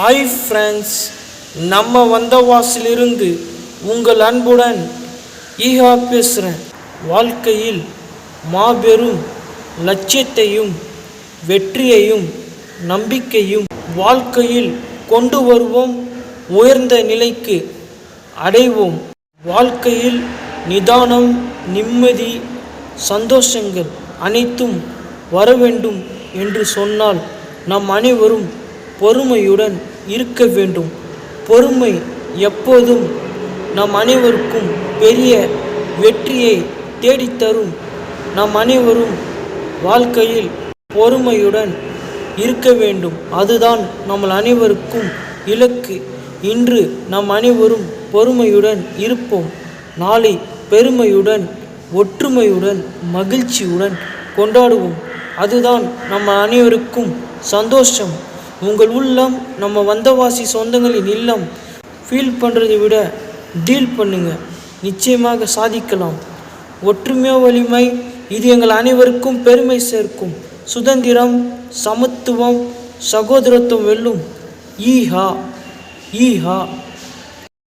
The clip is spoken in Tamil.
ஹாய் ஃப்ரெண்ட்ஸ் நம்ம வந்தவாசிலிருந்து உங்கள் அன்புடன் ஈகா பேசுகிறேன் வாழ்க்கையில் மாபெரும் லட்சியத்தையும் வெற்றியையும் நம்பிக்கையும் வாழ்க்கையில் கொண்டு வருவோம். உயர்ந்த நிலைக்கு அடைவோம். வாழ்க்கையில் நிதானம் நிம்மதி சந்தோஷங்கள் அனைத்தும் வர வேண்டும் என்று சொன்னால் நம் அனைவரும் பொறுமையுடன் இருக்க வேண்டும். பொறுமை எப்போதும் நம் அனைவருக்கும் பெரிய வெற்றியை தேடித்தரும். நம் அனைவரும் வாழ்க்கையில் பொறுமையுடன் இருக்க வேண்டும். அதுதான் நம்ம அனைவருக்கும் இலக்கு. இன்று நம் அனைவரும் பொறுமையுடன் இருப்போம். நாளை பெருமையுடன் ஒற்றுமையுடன் மகிழ்ச்சியுடன் கொண்டாடுவோம். அதுதான் நம்ம அனைவருக்கும் சந்தோஷம். உங்கள் உள்ளம் நம்ம வந்தவாசி சொந்தங்களின் இல்லம் ஃபீல் பண்ணுறதை விட டீல் பண்ணுங்க. நிச்சயமாக சாதிக்கலாம். ஒற்றுமையோ வலிமை இது எங்கள் அனைவருக்கும் பெருமை சேர்க்கும். சுதந்திரம் சமத்துவம் சகோதரத்துவம் வெல்லும். ஈஹா ஈஹா.